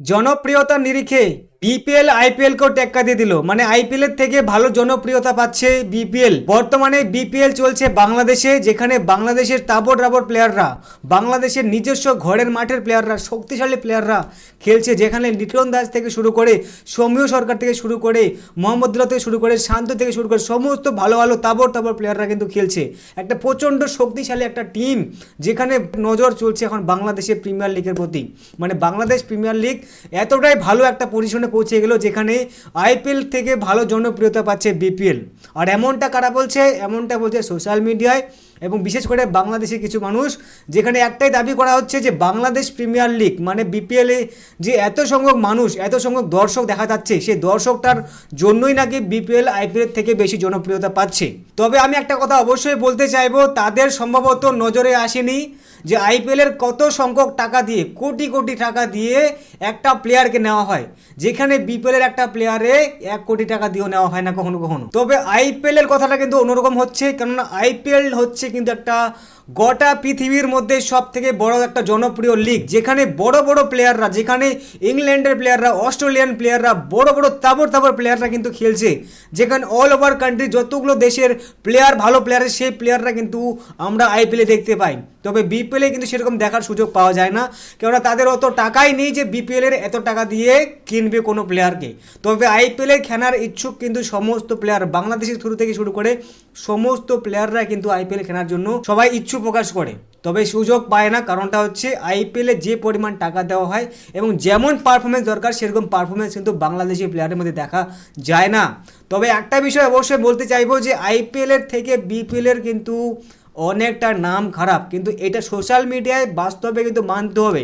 জনপ্রিয়তার নিরিখে BPL IPL কেও টেক্কা দিয়ে দিল। মানে আইপিএল এর থেকে ভালো জনপ্রিয়তা পাচ্ছে বিপিএল বর্তমানে বিপিএল চলছে বাংলাদেশে, যেখানে বাংলাদেশের তাবর রাবড় প্লেয়াররা বাংলাদেশের নিজস্ব ঘরের মাঠের প্লেয়াররা শক্তিশালী প্লেয়াররা খেলছে, যেখানে লিটন দাস থেকে শুরু করে সৌম্য সরকার থেকে শুরু করে মোহাম্মদুল্লাহ থেকে শুরু করে, শান্ত থেকে শুরু করে সমস্ত ভালো ভালো তাবর তাবড় প্লেয়াররা কিন্তু খেলছে। একটা প্রচণ্ড শক্তিশালী একটা টিম যেখানে নজর চলছে এখন বাংলাদেশের প্রিমিয়ার লিগের প্রতি। মানে বাংলাদেশ প্রিমিয়ার লিগ এতটাই ভালো একটা পজিশনে পৌঁছে গেল যেখানে আইপিএল থেকে ভালো জনপ্রিয়তা পাচ্ছে বিপিএল। আর এমনটা কারা বলছে? এমনটা বলছে সোশ্যাল মিডিয়ায় এবং বিশেষ করে বাংলাদেশের কিছু মানুষ যেখানে একটাই দাবি করা হচ্ছে যে বাংলাদেশ প্রিমিয়ার লিগ মানে বিপিএলে যে এত সংখ্যক মানুষ, এত সংখ্যক দর্শক দেখা যাচ্ছে সেই দর্শকটার জন্যই নাকি বিপিএল আইপিএল থেকে বেশি জনপ্রিয়তা পাচ্ছে। তবে আমি একটা কথা অবশ্যই বলতে চাইব, তাদের সম্ভবত নজরে আসেনি যে আইপিএলের কত সংখ্যক টাকা দিয়ে, কোটি কোটি টাকা দিয়ে একটা প্লেয়ারকে নেওয়া হয়। যেখানে বিপিএলের একটা প্লেয়ারে এক কোটি টাকা দিয়েও নেওয়া হয় না কখনো কখনো। তবে আইপিএলের কথাটা কিন্তু অন্যরকম হচ্ছে, কেননা আইপিএল হচ্ছে কিন্তু একটা গোটা পৃথিবীর মধ্যে সব থেকে বড় একটা জনপ্রিয় লিগ যেখানে বড় বড় প্লেয়াররা যেখানে ইংল্যান্ডের প্লেয়াররা অস্ট্রেলিয়ান প্লেয়াররা বড় বড় তাবর তাবর প্লেয়াররা কিন্তু খেলছে। যেখানে অল ওভার কান্ট্রি যতগুলো দেশের প্লেয়ার ভালো প্লেয়ার সেই প্লেয়াররা কিন্তু আমরা আইপিএলে দেখতে পাই। তবে বিপিএলে কিন্তু সেরকম দেখার সুযোগ পাওয়া যায় না। কেননা তাদের অত টাকাই নেই যে বিপিএলের এত টাকা দিয়ে কিনবে কোনো প্লেয়ারকে তবে আইপিএলে খেলার ইচ্ছুক কিন্তু সমস্ত প্লেয়ার বাংলাদেশের শুরু থেকে শুরু করে সমস্ত প্লেয়াররা কিন্তু আইপিএল খেলার জন্য সবাই ইচ্ছু প্রকাশ করে। তবে সুযোগ পায় না, কারণটা হচ্ছে আইপিএলে যে পরিমাণ টাকা দেওয়া হয় এবং যেমন পারফরমেন্স দরকার, সেরকম পারফরমেন্স কিন্তু বাংলাদেশি প্লেয়ারের মধ্যে দেখা যায় না। তবে একটা বিষয় অবশ্যই বলতে চাইব যে আইপিএলের থেকে বিপিএলের কিন্তু অনেকটা নাম খারাপ কিন্তু এটা সোশ্যাল মিডিয়ায় বাস্তবে কিন্তু মানতে হবে।